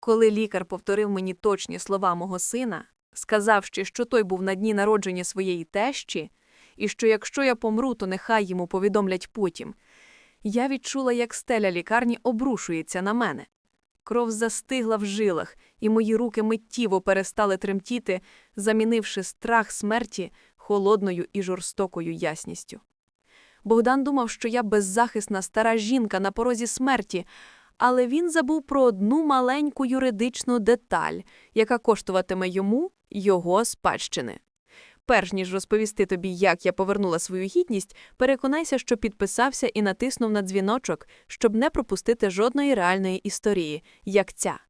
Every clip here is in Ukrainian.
Коли лікар повторив мені точні слова мого сина, сказавши, що той був на дні народження своєї тещі, і що якщо я помру, то нехай йому повідомлять потім, я відчула, як стеля лікарні обрушується на мене. Кров застигла в жилах, і мої руки миттєво перестали тремтіти, замінивши страх смерті холодною і жорстокою ясністю. Богдан думав, що я беззахисна стара жінка на порозі смерті, але він забув про одну маленьку юридичну деталь, яка коштуватиме йому його спадщини. Перш ніж розповісти тобі, як я повернула свою гідність, переконайся, що підписався і натиснув на дзвіночок, щоб не пропустити жодної реальної історії, як ця.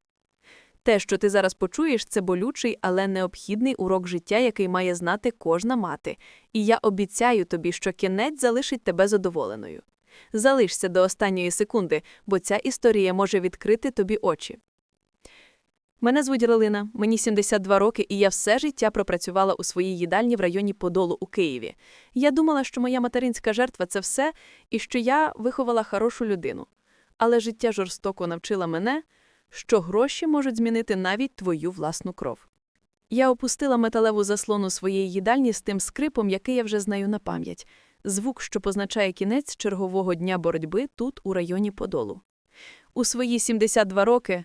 Те, що ти зараз почуєш, це болючий, але необхідний урок життя, який має знати кожна мати. І я обіцяю тобі, що кінець залишить тебе задоволеною. Залишся до останньої секунди, бо ця історія може відкрити тобі очі. Мене звуть Ралина, мені 72 роки, і я все життя пропрацювала у своїй їдальні в районі Подолу у Києві. Я думала, що моя материнська жертва це все, і що я виховала хорошу людину. Але життя жорстоко навчила мене, що гроші можуть змінити навіть твою власну кров. Я опустила металеву заслону своєї їдальні з тим скрипом, який я вже знаю на пам'ять, звук, що позначає кінець чергового дня боротьби тут, у районі Подолу. У свої 72 роки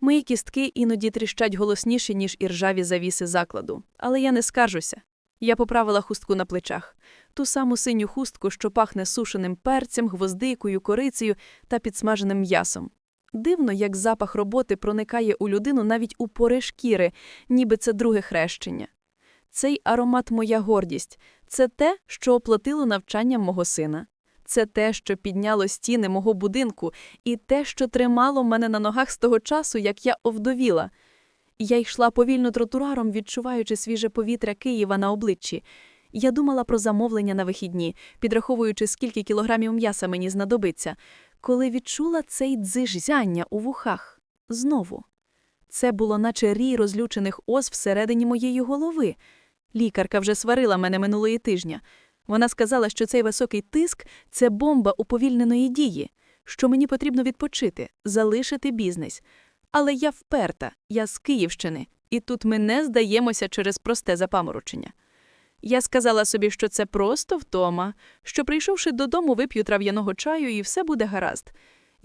мої кістки іноді тріщать голосніше, ніж іржаві завіси закладу, але я не скаржуся. Я поправила хустку на плечах, ту саму синю хустку, що пахне сушеним перцем, гвоздикою, корицею та підсмаженим м'ясом. Дивно, як запах роботи проникає у людину навіть у пори шкіри, ніби це друге хрещення. Цей аромат моя гордість, це те, що оплатило навчанням мого сина. Це те, що підняло стіни мого будинку, і те, що тримало мене на ногах з того часу, як я овдовіла. Я йшла повільно тротуаром, відчуваючи свіже повітря Києва на обличчі. Я думала про замовлення на вихідні, підраховуючи, скільки кілограмів м'яса мені знадобиться, коли відчула цей дзижзяння у вухах. Знову. Це було наче рій розлючених ос всередині моєї голови. Лікарка вже сварила мене минулої тижня. Вона сказала, що цей високий тиск це бомба уповільненої дії, що мені потрібно відпочити, залишити бізнес. Але я вперта, я з Київщини, і тут ми не здаємося через просте запаморочення. Я сказала собі, що це просто втома, що, прийшовши додому, вип'ю трав'яного чаю і все буде гаразд.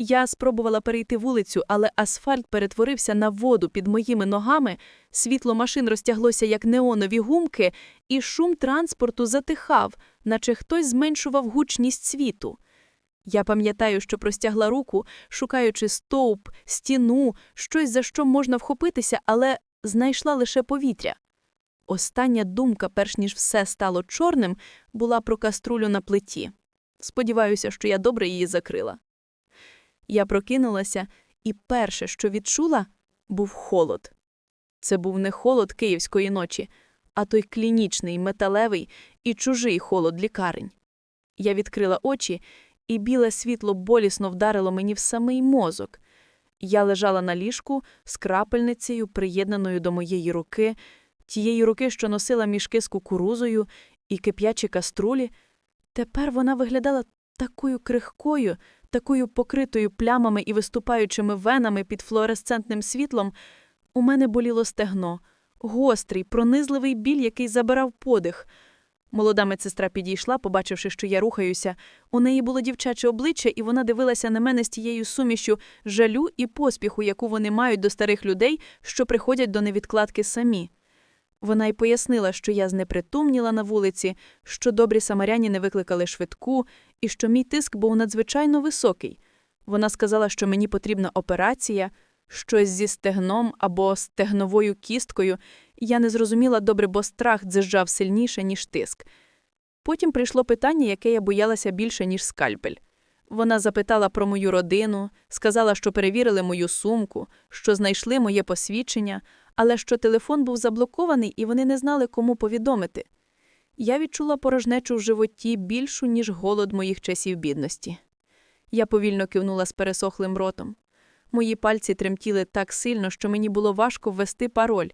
Я спробувала перейти вулицю, але асфальт перетворився на воду під моїми ногами, світло машин розтяглося як неонові гумки, і шум транспорту затихав, наче хтось зменшував гучність світу. Я пам'ятаю, що простягла руку, шукаючи стовп, стіну, щось, за що можна вхопитися, але знайшла лише повітря. Остання думка, перш ніж все стало чорним, була про каструлю на плиті. Сподіваюся, що я добре її закрила. Я прокинулася, і перше, що відчула, був холод. Це був не холод київської ночі, а той клінічний, металевий і чужий холод лікарень. Я відкрила очі, і біле світло болісно вдарило мені в самий мозок. Я лежала на ліжку з крапельницею, приєднаною до моєї руки, тієї руки, що носила мішки з кукурузою і кип'ячі каструлі. Тепер вона виглядала такою крихкою, такою покритою плямами і виступаючими венами під флуоресцентним світлом. У мене боліло стегно, гострий, пронизливий біль, який забирав подих. Молода медсестра підійшла, побачивши, що я рухаюся. У неї було дівчаче обличчя, і вона дивилася на мене з тією сумішю жалю і поспіху, яку вони мають до старих людей, що приходять до невідкладки самі. Вона й пояснила, що я знепритомніла на вулиці, що добрі самаряні не викликали швидку, і що мій тиск був надзвичайно високий. Вона сказала, що мені потрібна операція, щось зі стегном або стегновою кісткою. Я не зрозуміла добре, бо страх дзижжав сильніше, ніж тиск. Потім прийшло питання, яке я боялася більше, ніж скальпель. Вона запитала про мою родину, сказала, що перевірили мою сумку, що знайшли моє посвідчення, але що телефон був заблокований і вони не знали, кому повідомити. Я відчула порожнечу в животі більшу, ніж голод моїх часів бідності. Я повільно кивнула з пересохлим ротом. Мої пальці тремтіли так сильно, що мені було важко ввести пароль.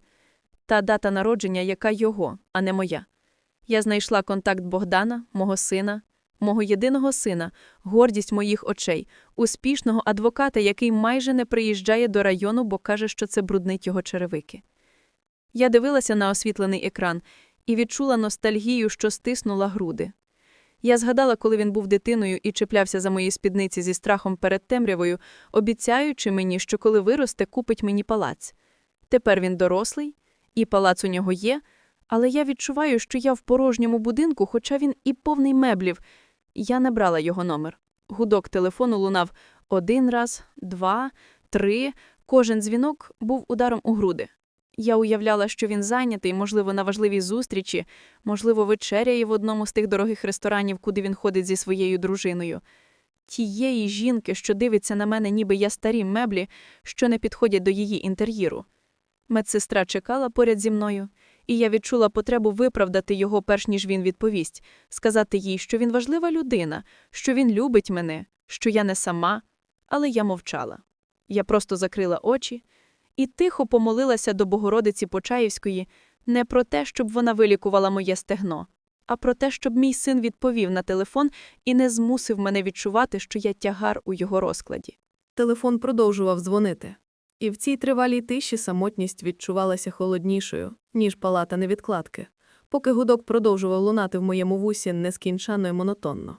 Та дата народження, яка його, а не моя. Я знайшла контакт Богдана, мого сина, мого єдиного сина, гордість моїх очей, успішного адвоката, який майже не приїжджає до району, бо каже, що це бруднить його черевики. Я дивилася на освітлений екран і відчула ностальгію, що стиснула груди. Я згадала, коли він був дитиною і чіплявся за мої спідниці зі страхом перед темрявою, обіцяючи мені, що коли виросте, купить мені палац. Тепер він дорослий, і палац у нього є, але я відчуваю, що я в порожньому будинку, хоча він і повний меблів. Я не брала його номер. Гудок телефону лунав один раз, два, три. Кожен дзвінок був ударом у груди. Я уявляла, що він зайнятий, можливо, на важливій зустрічі, можливо, вечеряє в одному з тих дорогих ресторанів, куди він ходить зі своєю дружиною. Тієї жінки, що дивиться на мене, ніби я старі меблі, що не підходять до її інтер'єру. Медсестра чекала поряд зі мною, і я відчула потребу виправдати його, перш ніж він відповість, сказати їй, що він важлива людина, що він любить мене, що я не сама, але я мовчала. Я просто закрила очі і тихо помолилася до Богородиці Почаївської не про те, щоб вона вилікувала моє стегно, а про те, щоб мій син відповів на телефон і не змусив мене відчувати, що я тягар у його розкладі. Телефон продовжував дзвонити, і в цій тривалій тиші самотність відчувалася холоднішою, ніж палата невідкладки, поки гудок продовжував лунати в моєму вусі нескінченно й монотонно.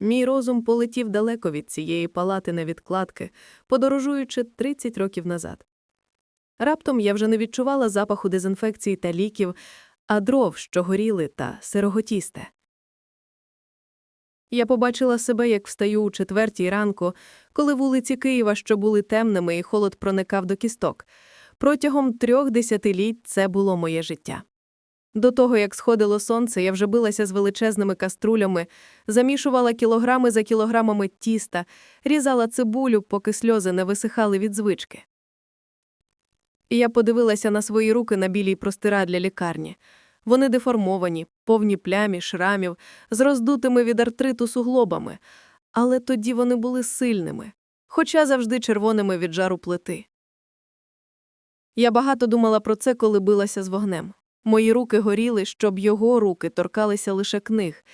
Мій розум полетів далеко від цієї палати невідкладки, подорожуючи 30 років назад. Раптом я вже не відчувала запаху дезінфекції та ліків, а дров, що горіли, та сироготісте. Я побачила себе, як встаю у четвертій ранку, коли вулиці Києва, що були темними, і холод проникав до кісток. Протягом трьох десятиліть це було моє життя. До того, як сходило сонце, я вже билася з величезними каструлями, замішувала кілограми за кілограмами тіста, різала цибулю, поки сльози не висихали від звички. Я подивилася на свої руки на білій простирадля лікарні. Вони деформовані, повні плямі, шрамів, з роздутими від артриту суглобами, але тоді вони були сильними, хоча завжди червоними від жару плити. Я багато думала про це, коли билася з вогнем. Мої руки горіли, щоб його руки торкалися лише книг.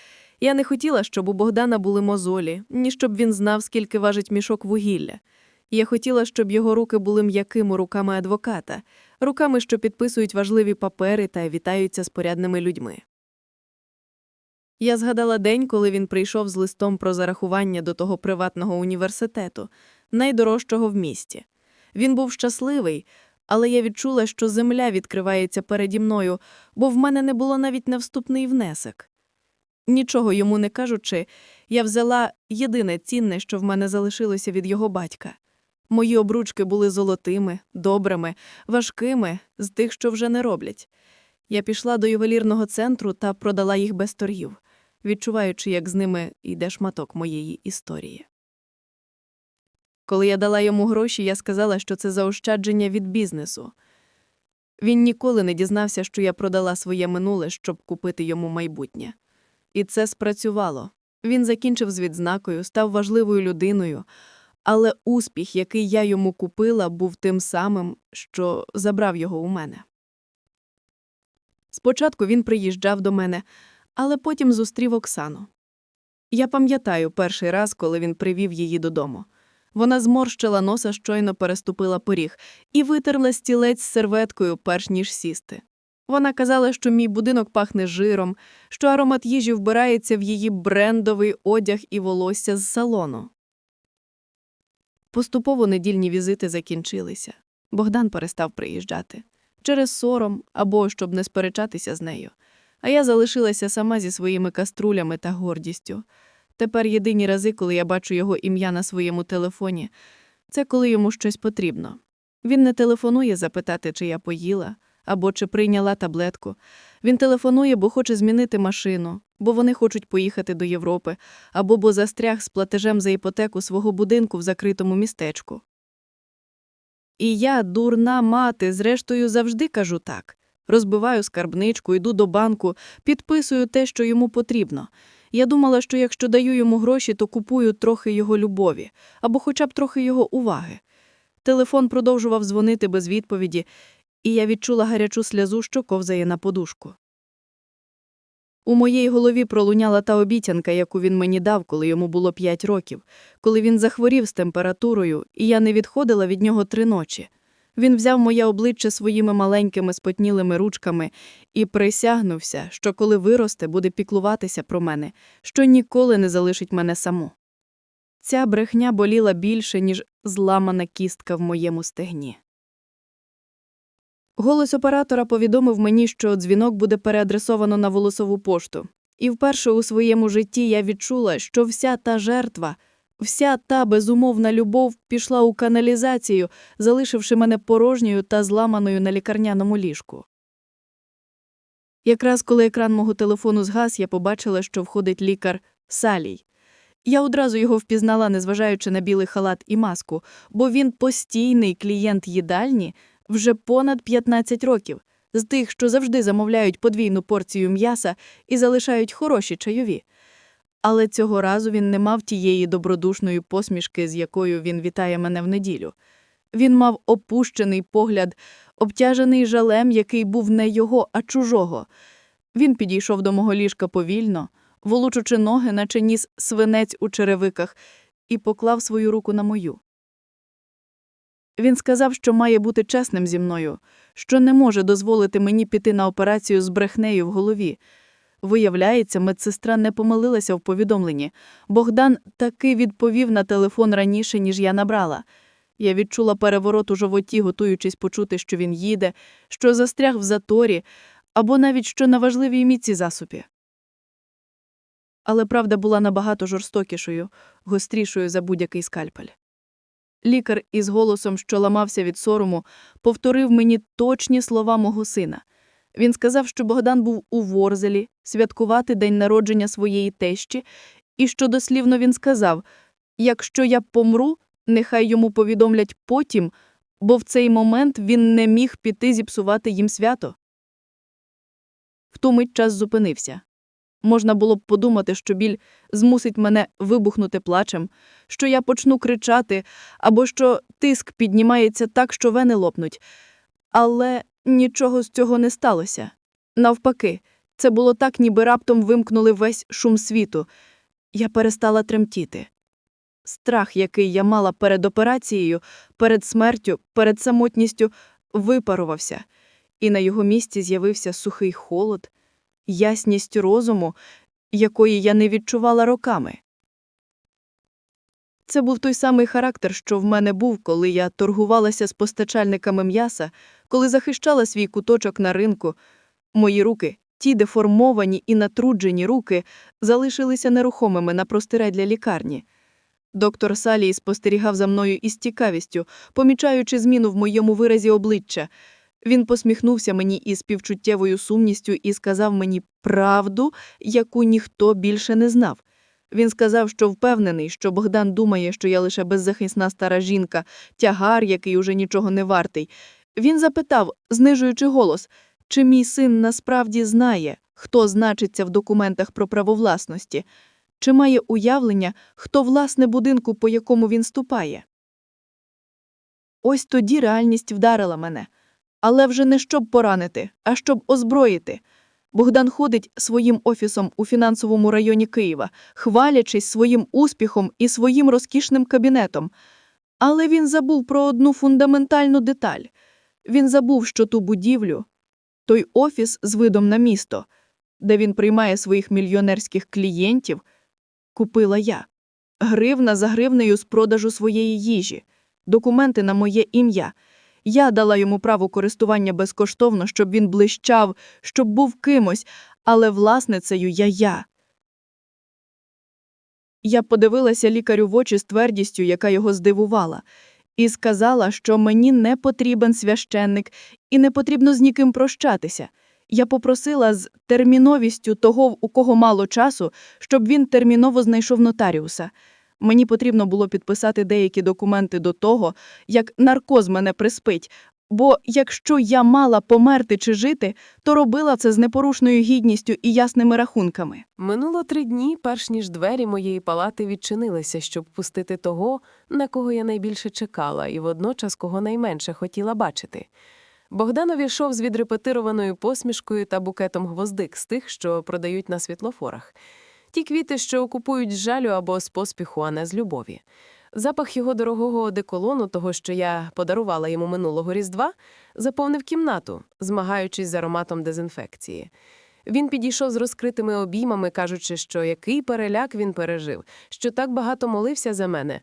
Я не хотіла, щоб у Богдана були мозолі, ні щоб він знав, скільки важить мішок вугілля. Я хотіла, щоб його руки були м'якими руками адвоката, руками, що підписують важливі папери та вітаються з порядними людьми. Я згадала день, коли він прийшов з листом про зарахування до того приватного університету, найдорожчого в місті. Він був щасливий, але я відчула, що земля відкривається переді мною, бо в мене не було навіть на вступний внесок. Нічого йому не кажучи, я взяла єдине цінне, що в мене залишилося від його батька. Мої обручки були золотими, добрими, важкими, з тих, що вже не роблять. Я пішла до ювелірного центру та продала їх без торгів, відчуваючи, як з ними йде шматок моєї історії. Коли я дала йому гроші, я сказала, що це заощадження від бізнесу. Він ніколи не дізнався, що я продала своє минуле, щоб купити йому майбутнє. І це спрацювало. Він закінчив з відзнакою, став важливою людиною, але успіх, який я йому купила, був тим самим, що забрав його у мене. Спочатку він приїжджав до мене, але потім зустрів Оксану. Я пам'ятаю перший раз, коли він привів її додому. Вона зморщила носа, щойно переступила поріг, і витерла стілець з серветкою, перш ніж сісти. Вона казала, що мій будинок пахне жиром, що аромат їжі вбирається в її брендовий одяг і волосся з салону. Поступово недільні візити закінчилися. Богдан перестав приїжджати через сором або щоб не сперечатися з нею. А я залишилася сама зі своїми каструлями та гордістю. Тепер єдині рази, коли я бачу його ім'я на своєму телефоні, це коли йому щось потрібно. Він не телефонує запитати, чи я поїла або чи прийняла таблетку. Він телефонує, бо хоче змінити машину, бо вони хочуть поїхати до Європи, або бо застряг з платежем за іпотеку свого будинку в закритому містечку. І я, дурна мати, зрештою завжди кажу так. Розбиваю скарбничку, йду до банку, підписую те, що йому потрібно. Я думала, що якщо даю йому гроші, то купую трохи його любові або хоча б трохи його уваги. Телефон продовжував дзвонити без відповіді, і я відчула гарячу сльозу, що ковзає на подушку. У моїй голові пролуняла та обіцянка, яку він мені дав, коли йому було п'ять років, коли він захворів з температурою, і я не відходила від нього три ночі. Він взяв моє обличчя своїми маленькими спотнілими ручками і присягнувся, що коли виросте, буде піклуватися про мене, що ніколи не залишить мене саму. Ця брехня боліла більше, ніж зламана кістка в моєму стегні. Голос оператора повідомив мені, що дзвінок буде переадресовано на волосову пошту. І вперше у своєму житті я відчула, що вся та жертва, вся та безумовна любов пішла у каналізацію, залишивши мене порожньою та зламаною на лікарняному ліжку. Якраз коли екран мого телефону згас, я побачила, що входить лікар Салій. Я одразу його впізнала, незважаючи на білий халат і маску, бо він постійний клієнт їдальні вже понад 15 років, з тих, що завжди замовляють подвійну порцію м'яса і залишають хороші чайові. Але цього разу він не мав тієї добродушної посмішки, з якою він вітає мене в неділю. Він мав опущений погляд, обтяжений жалем, який був не його, а чужого. Він підійшов до мого ліжка повільно, волочучи ноги, наче ніс свинець у черевиках, і поклав свою руку на мою. Він сказав, що має бути чесним зі мною, що не може дозволити мені піти на операцію з брехнею в голові. Виявляється, медсестра не помилилася в повідомленні. Богдан таки відповів на телефон раніше, ніж я набрала. Я відчула переворот у животі, готуючись почути, що він їде, що застряг в заторі, або навіть що на важливій міці засупі. Але правда була набагато жорстокішою, гострішою за будь-який скальпель. Лікар із голосом, що ламався від сорому, повторив мені точні слова мого сина. Він сказав, що Богдан був у Ворзелі святкувати день народження своєї тещі, і що дослівно він сказав: якщо я помру, нехай йому повідомлять потім, бо в цей момент він не міг піти зіпсувати їм свято. В ту мить час зупинився. Можна було б подумати, що біль змусить мене вибухнути плачем, що я почну кричати, або що тиск піднімається так, що вени лопнуть. Але нічого з цього не сталося. Навпаки, це було так, ніби раптом вимкнули весь шум світу. Я перестала тремтіти. Страх, який я мала перед операцією, перед смертю, перед самотністю, випарувався, і на його місці з'явився сухий холод, ясність розуму, якої я не відчувала роками. Це був той самий характер, що в мене був, коли я торгувалася з постачальниками м'яса, коли захищала свій куточок на ринку. Мої руки, ті деформовані і натруджені руки, залишилися нерухомими на простирай для лікарні. Доктор Салій спостерігав за мною із цікавістю, помічаючи зміну в моєму виразі обличчя. Він посміхнувся мені із співчуттєвою сумністю і сказав мені правду, яку ніхто більше не знав. Він сказав, що впевнений, що Богдан думає, що я лише беззахисна стара жінка, тягар, який уже нічого не вартий. Він запитав, знижуючи голос, чи мій син насправді знає, хто значиться в документах про правовласності, чи має уявлення, хто власне будинку, по якому він ступає. Ось тоді реальність вдарила мене. Але вже не щоб поранити, а щоб озброїти. Богдан ходить своїм офісом у фінансовому районі Києва, хвалячись своїм успіхом і своїм розкішним кабінетом. Але він забув про одну фундаментальну деталь. Він забув, що ту будівлю, той офіс з видом на місто, де він приймає своїх мільйонерських клієнтів, купила я. Гривна за гривнею з продажу своєї їжі, документи на моє ім'я. Я дала йому право користування безкоштовно, щоб він блищав, щоб був кимось, але власницею я я. Я подивилася лікарю в очі з твердістю, яка його здивувала, і сказала, що мені не потрібен священник і не потрібно з ніким прощатися. Я попросила з терміновістю того, у кого мало часу, щоб він терміново знайшов нотаріуса. Мені потрібно було підписати деякі документи до того, як наркоз мене приспить, бо якщо я мала померти чи жити, то робила це з непорушною гідністю і ясними рахунками. Минуло три дні, перш ніж двері моєї палати відчинилися, щоб пустити того, на кого я найбільше чекала, і водночас кого найменше хотіла бачити. Богдан увійшов з відрепетированою посмішкою та букетом гвоздик з тих, що продають на світлофорах. Ті квіти, що купують з жалю або з поспіху, а не з любові. Запах його дорогого одеколону, того, що я подарувала йому минулого різдва, заповнив кімнату, змагаючись з ароматом дезінфекції. Він підійшов з розкритими обіймами, кажучи, що який переляк він пережив, що так багато молився за мене.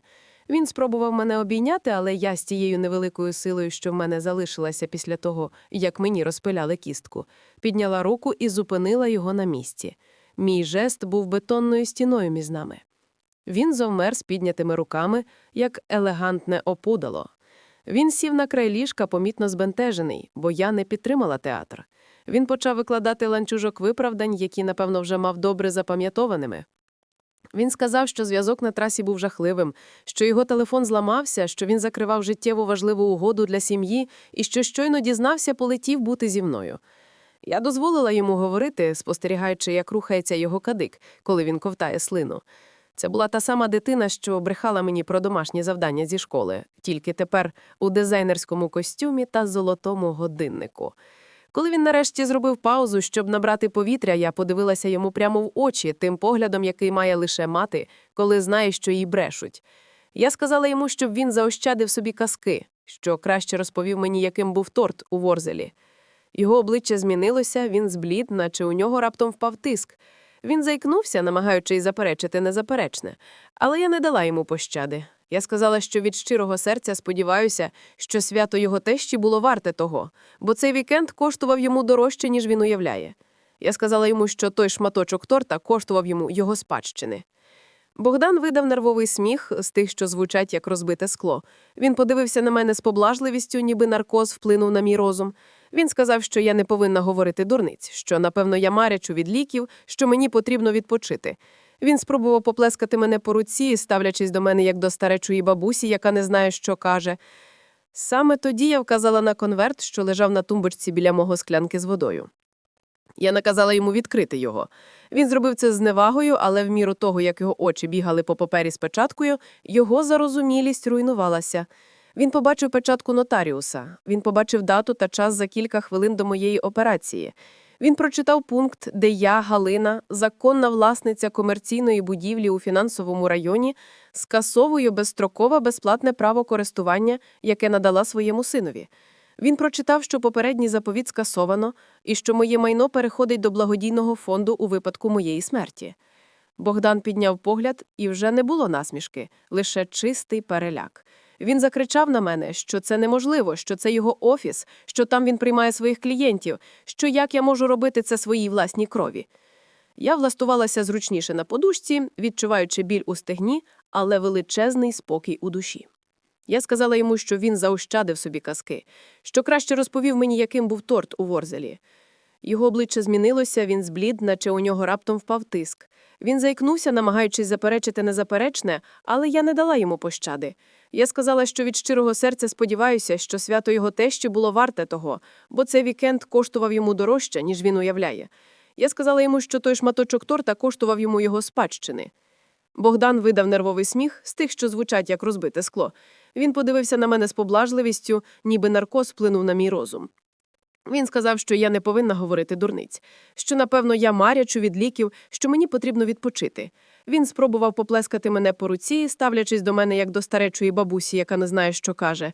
Він спробував мене обійняти, але я з тією невеликою силою, що в мене залишилася після того, як мені розпиляли кістку, підняла руку і зупинила його на місці. Мій жест був бетонною стіною між нами. Він завмер з піднятими руками, як елегантне опудало. Він сів на край ліжка, помітно збентежений, бо я не підтримала театр. Він почав викладати ланцюжок виправдань, які, напевно, вже мав добре запам'ятованими. Він сказав, що зв'язок на трасі був жахливим, що його телефон зламався, що він закривав життєво важливу угоду для сім'ї і що щойно дізнався, полетів бути зі мною. Я дозволила йому говорити, спостерігаючи, як рухається його кадик, коли він ковтає слину. Це була та сама дитина, що брехала мені про домашні завдання зі школи, тільки тепер у дизайнерському костюмі та золотому годиннику. Коли він нарешті зробив паузу, щоб набрати повітря, я подивилася йому прямо в очі, тим поглядом, який має лише мати, коли знає, що їй брешуть. Я сказала йому, щоб він заощадив собі казки, що краще розповів мені, яким був торт у Ворзелі. Його обличчя змінилося, він зблід, наче у нього раптом впав тиск. Він заікнувся, намагаючись заперечити незаперечне, але я не дала йому пощади. Я сказала, що від щирого серця сподіваюся, що свято його тещі було варте того, бо цей вікенд коштував йому дорожче, ніж він уявляє. Я сказала йому, що той шматочок торта коштував йому його спадщини. Богдан видав нервовий сміх з тих, що звучать як розбите скло. Він подивився на мене з поблажливістю, ніби наркоз вплинув на мій розум. Він сказав, що я не повинна говорити дурниць, що, напевно, я марячу від ліків, що мені потрібно відпочити. Він спробував поплескати мене по руці, ставлячись до мене як до старечої бабусі, яка не знає, що каже. Саме тоді я вказала на конверт, що лежав на тумбочці біля мого склянки з водою. Я наказала йому відкрити його. Він зробив це з невагою, але в міру того, як його очі бігали по папері з печаткою, його зарозумілість руйнувалася. Він побачив печатку нотаріуса. Він побачив дату та час за кілька хвилин до моєї операції. Він прочитав пункт, де я, Галина, законна власниця комерційної будівлі у фінансовому районі, скасовую безстрокове безплатне право користування, яке надала своєму синові. Він прочитав, що попередній заповіт скасовано і що моє майно переходить до благодійного фонду у випадку моєї смерті. Богдан підняв погляд, і вже не було насмішки, лише чистий переляк. Він закричав на мене, що це неможливо, що це його офіс, що там він приймає своїх клієнтів, що як я можу робити це своїй власній крові. Я влаштувалася зручніше на подушці, відчуваючи біль у стегні, але величезний спокій у душі. Я сказала йому, що він заощадив собі казки, що краще розповів мені, яким був торт у Ворзелі. Його обличчя змінилося, він зблід, наче у нього раптом впав тиск. Він заікнувся, намагаючись заперечити незаперечне, але я не дала йому пощади. Я сказала, що від щирого серця сподіваюся, що свято його тещі було варте того, бо цей вікенд коштував йому дорожче, ніж він уявляє. Я сказала йому, що той шматочок торта коштував йому його спадщини. Богдан видав нервовий сміх з тих, що звучать як розбите скло. Він подивився на мене з поблажливістю, ніби наркоз вплинув на мій розум. Він сказав, що я не повинна говорити дурниць, що, напевно, я марячу від ліків, що мені потрібно відпочити. Він спробував поплескати мене по руці, ставлячись до мене як до старечої бабусі, яка не знає, що каже.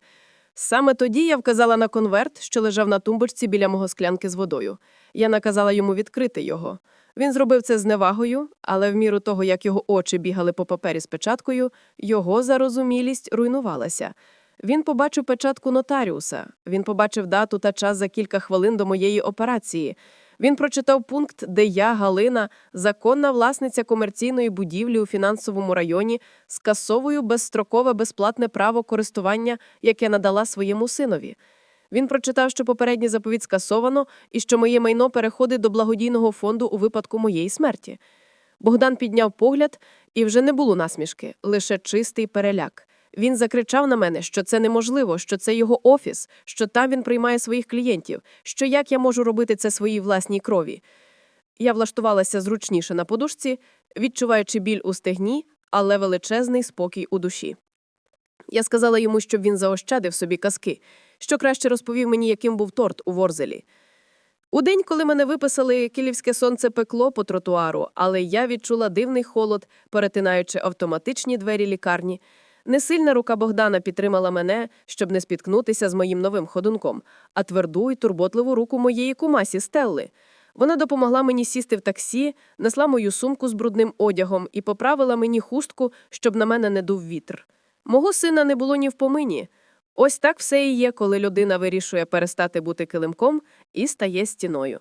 Саме тоді я вказала на конверт, що лежав на тумбочці біля мого склянки з водою. Я наказала йому відкрити його. Він зробив це з невагою, але в міру того, як його очі бігали по папері з печаткою, його зарозумілість руйнувалася. Він побачив печатку нотаріуса, він побачив дату та час за кілька хвилин до моєї операції. Він прочитав пункт, де я, Галина, законна власниця комерційної будівлі у фінансовому районі, скасовую безстрокове безплатне право користування, яке надала своєму синові. Він прочитав, що попередній заповідь скасовано і що моє майно переходить до благодійного фонду у випадку моєї смерті. Богдан підняв погляд, і вже не було насмішки, лише чистий переляк. Він закричав на мене, що це неможливо, що це його офіс, що там він приймає своїх клієнтів, що як я можу робити це своїй власній крові. Я влаштувалася зручніше на подушці, відчуваючи біль у стегні, але величезний спокій у душі. Я сказала йому, щоб він заощадив собі казки, що краще розповів мені, яким був торт у Ворзелі. У день, коли мене виписали, київське сонце пекло по тротуару, але я відчула дивний холод, перетинаючи автоматичні двері лікарні. Несильна рука Богдана підтримала мене, щоб не спіткнутися з моїм новим ходунком, а тверду й турботливу руку моєї кумасі Стелли. Вона допомогла мені сісти в таксі, несла мою сумку з брудним одягом і поправила мені хустку, щоб на мене не дув вітер. Мого сина не було ні в помині. Ось так все і є, коли людина вирішує перестати бути килимком і стає стіною.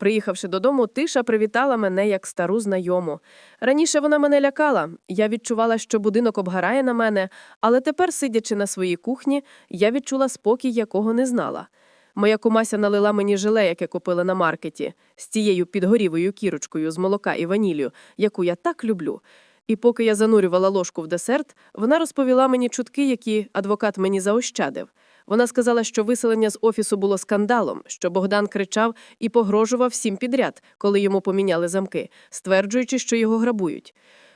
Приїхавши додому, тиша привітала мене як стару знайому. Раніше вона мене лякала. Я відчувала, що будинок обгарає на мене, але тепер, сидячи на своїй кухні, я відчула спокій, якого не знала. Моя кумася налила мені желе, яке купила на маркеті, з тією підгорівою кірочкою з молока і ваніллю, яку я так люблю. І поки я занурювала ложку в десерт, вона розповіла мені чутки, які адвокат мені заощадив. Вона сказала, що виселення з офісу було скандалом, що Богдан кричав і погрожував всім підряд, коли йому поміняли замки, стверджуючи, що його грабують.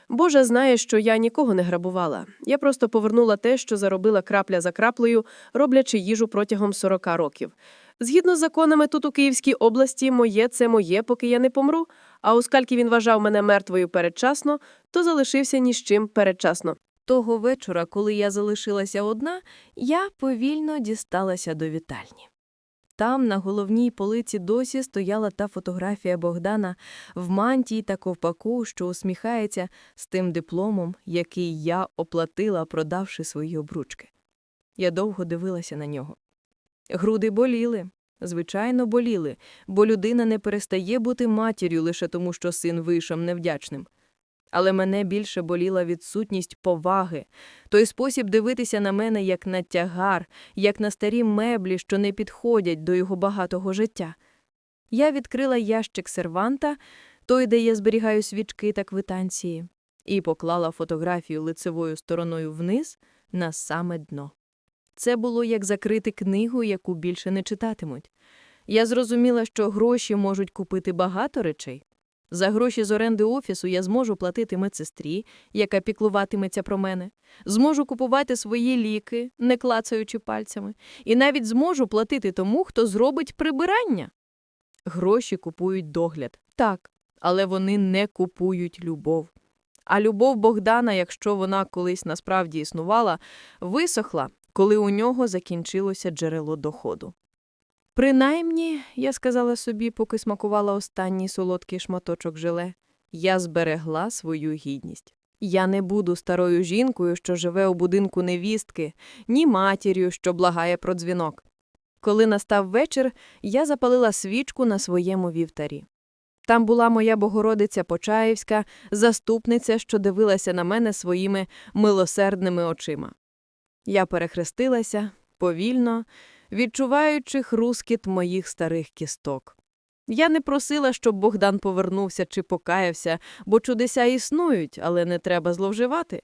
Божа знає, що я нікого не грабувала. Я просто повернула те, що заробила крапля за краплею, роблячи їжу протягом 40 років. Згідно з законами тут у Київській області, моє це моє, поки я не помру. А оскільки він вважав мене мертвою передчасно, то залишився ні з чим передчасно. Того вечора, коли я залишилася одна, я повільно дісталася до вітальні. Там, на головній полиці, досі стояла та фотографія Богдана в мантії та ковпаку, що усміхається з тим дипломом, який я оплатила, продавши свої обручки. Я довго дивилася на нього. Груди боліли, звичайно, боліли, бо людина не перестає бути матір'ю лише тому, що син вийшов невдячним. Але мене більше боліла відсутність поваги, той спосіб дивитися на мене як на тягар, як на старі меблі, що не підходять до його багатого життя. Я відкрила ящик серванта, той, де я зберігаю свічки та квитанції, і поклала фотографію лицевою стороною вниз на саме дно. Це було як закрити книгу, яку більше не читатимуть. Я зрозуміла, що гроші можуть купити багато речей. За гроші з оренди офісу я зможу платити медсестрі, яка піклуватиметься про мене, зможу купувати свої ліки, не клацаючи пальцями, і навіть зможу платити тому, хто зробить прибирання. Гроші купують догляд, так, але вони не купують любов. А любов Богдана, якщо вона колись насправді існувала, висохла, коли у нього закінчилося джерело доходу. Принаймні, я сказала собі, поки смакувала останній солодкий шматочок желе, я зберегла свою гідність. Я не буду старою жінкою, що живе у будинку невістки, ні матір'ю, що благає про дзвінок. Коли настав вечір, я запалила свічку на своєму вівтарі. Там була моя Богородиця Почаївська, заступниця, що дивилася на мене своїми милосердними очима. Я перехрестилася повільно, відчуваючи хрускіт моїх старих кісток. Я не просила, щоб Богдан повернувся чи покаявся, бо чудеса існують, але не треба зловживати.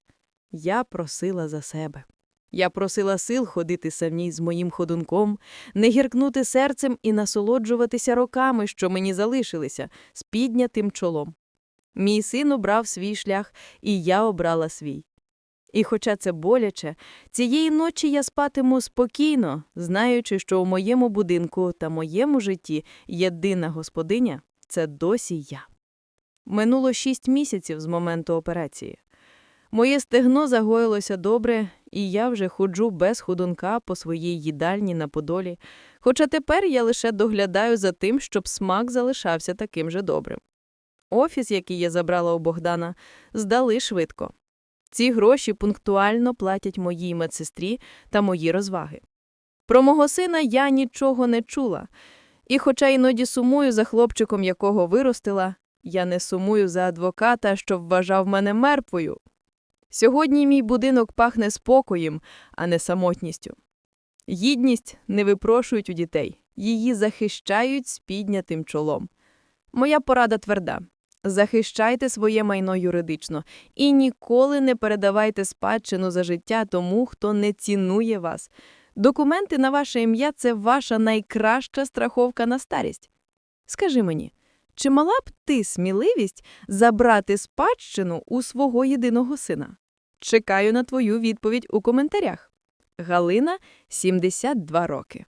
Я просила за себе. Я просила сил ходити самій з моїм ходунком, не гіркнути серцем і насолоджуватися роками, що мені залишилися, з піднятим чолом. Мій син обрав свій шлях, і я обрала свій. І хоча це боляче, цієї ночі я спатиму спокійно, знаючи, що у моєму будинку та моєму житті єдина господиня це досі я. Минуло шість місяців з моменту операції. Моє стегно загоїлося добре, і я вже ходжу без ходунка по своїй їдальні на Подолі, хоча тепер я лише доглядаю за тим, щоб смак залишався таким же добрим. Офіс, який я забрала у Богдана, здали швидко. Ці гроші пунктуально платять моїй медсестрі та мої розваги. Про мого сина я нічого не чула, і, хоча іноді сумую за хлопчиком, якого виростила, я не сумую за адвоката, що вважав мене мертвою. Сьогодні мій будинок пахне спокоєм, а не самотністю. Гідність не випрошують у дітей, її захищають з піднятим чолом. Моя порада тверда. Захищайте своє майно юридично і ніколи не передавайте спадщину за життя тому, хто не цінує вас. Документи на ваше ім'я це ваша найкраща страховка на старість. Скажи мені, чи мала б ти сміливість забрати спадщину у свого єдиного сина? Чекаю на твою відповідь у коментарях. Галина 72 роки.